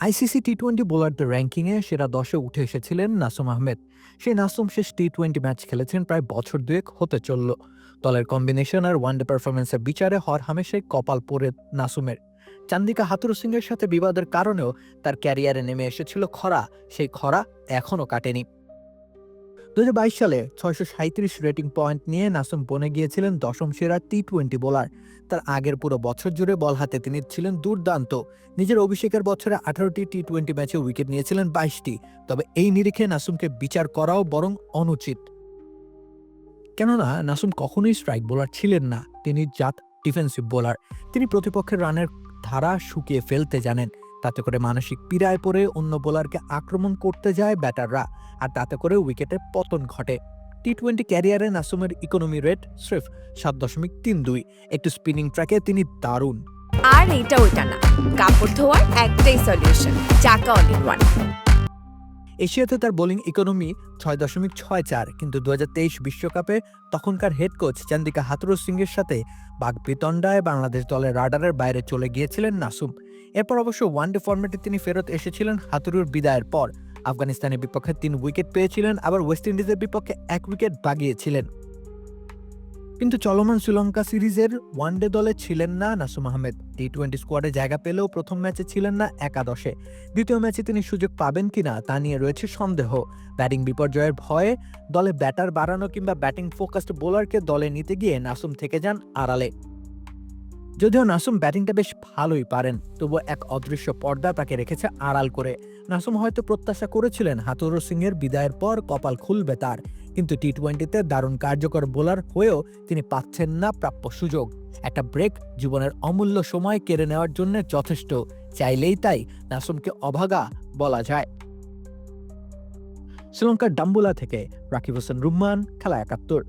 ICC T twenty বোলারদের র্যাঙ্কিংয়ে সেরা দশে উঠে এসেছিলেন নাসুম আহমেদ। সেই নাসুম শেষ টি টোয়েন্টি ম্যাচ খেলেছেন প্রায় বছর দুয়েক হতে চলল। দলের কম্বিনেশন আর ওয়ানডে পারফরমেন্সের বিচারে হর হামেশাই কপাল পড়ে নাসুমের। চান্দিকা হাতুর সিংয়ের সাথে বিবাদের কারণেও তার ক্যারিয়ারে নেমে এসেছিল খরা। সেই খরা এখনও কাটেনি। দু হাজার বাইশ সালে ছয়শো সাঁত্রিশ রেটিং পয়েন্ট নিয়ে নাসুম বনে গিয়েছিলেন দশম সেরা টি টোয়েন্টি বোলার। তার আগের পুরো বছর জুড়ে বল হাতে তিনি ছিলেন দুর্দান্ত। নিজের অভিষেকের বছরে আঠারোটি টি টোয়েন্টি ম্যাচে উইকেট নিয়েছিলেন বাইশটি। তবে এই নিরিখে নাসুমকে বিচার করাও বরং অনুচিত। কেননা, নাসুম কখনোই স্ট্রাইক বোলার ছিলেন না। তিনি জাত ডিফেন্সিভ বোলার। তিনি প্রতিপক্ষের রানের ধারা শুকিয়ে ফেলতে জানেন। তাতে করে মানসিক পীড়ায় পড়ে অন্য বোলারকে আক্রমণ করতে যায় ব্যাটাররা আর তাতে করে উইকেটের পতন ঘটে। টি টোয়েন্টি ক্যারিয়ারে নাসুমের ইকোনমি রেট স্রেফ সাত দশমিক তিন দুই একটু স্পিনিং ট্র্যাকে তিনি দারুণ। আর এটা ওইটা না কাপড় ধোয়ার একটাই সলিউশন চাকা অল ইন ওয়ান এশিয়াতে তার বোলিং ইকোনমি ছয় দশমিক ছয় চার কিন্তু দু বিশ্বকাপে তখনকার হেড কোচ চান্দিকা হাতুরু সিংয়ের সাথে বাগবিতণ্ডায় বাংলাদেশ দলের রাডারের বাইরে চলে গিয়েছিলেন নাসুম। এরপর অবশ্য ওয়ানডে ফর্মেটে তিনি ফেরত এসেছিলেন হাতুরুর বিদায়ের পর। আফগানিস্তানের বিপক্ষে তিন উইকেট পেয়েছিলেন, আবার ওয়েস্ট ইন্ডিজের বিপক্ষে এক উইকেট বাগিয়েছিলেন। কিন্তু চলমান শ্রীলঙ্কা সিরিজের ওয়ানডে দলে ছিলেন না নাসুম আহমেদ। টি টোয়েন্টি স্কোয়াডে জায়গা পেলেও প্রথম ম্যাচে ছিলেন না একাদশে। দ্বিতীয় ম্যাচে তিনি সুযোগ পাবেন কিনা তা নিয়ে রয়েছে সন্দেহ। ব্যাটিং বিপর্যয়ের ভয়ে দলে ব্যাটার বাড়ানো কিংবা ব্যাটিং ফোকাসড বোলারকে দলে নিতে গিয়ে নাসুম থেকে যান আড়ালে। যদিও নাসুম ব্যাটিংটা বেশ ভালোই পারেন, তবুও এক অদৃশ্য পর্দা তাকে রেখেছে আড়াল করে। নাসুম হয়তো প্রত্যাশা করেছিলেন হাতুরু সিংয়ের বিদায়ের পর কপাল খুলবে তার, কিন্তু টি টোয়েন্টিতে দারুণ কার্যকর বোলার হয়েও তিনি পাচ্ছেন না প্রাপ্য সুযোগ। একটা ব্রেক জীবনের অমূল্য সময় কেড়ে নেওয়ার জন্য যথেষ্ট, চাইলেই তাই নাসুমকে অভাগা বলা যায়। শ্রীলঙ্কার ডাম্বুলা থেকে রাকিব হোসেন রুম্মান, খেলা একাত্তর।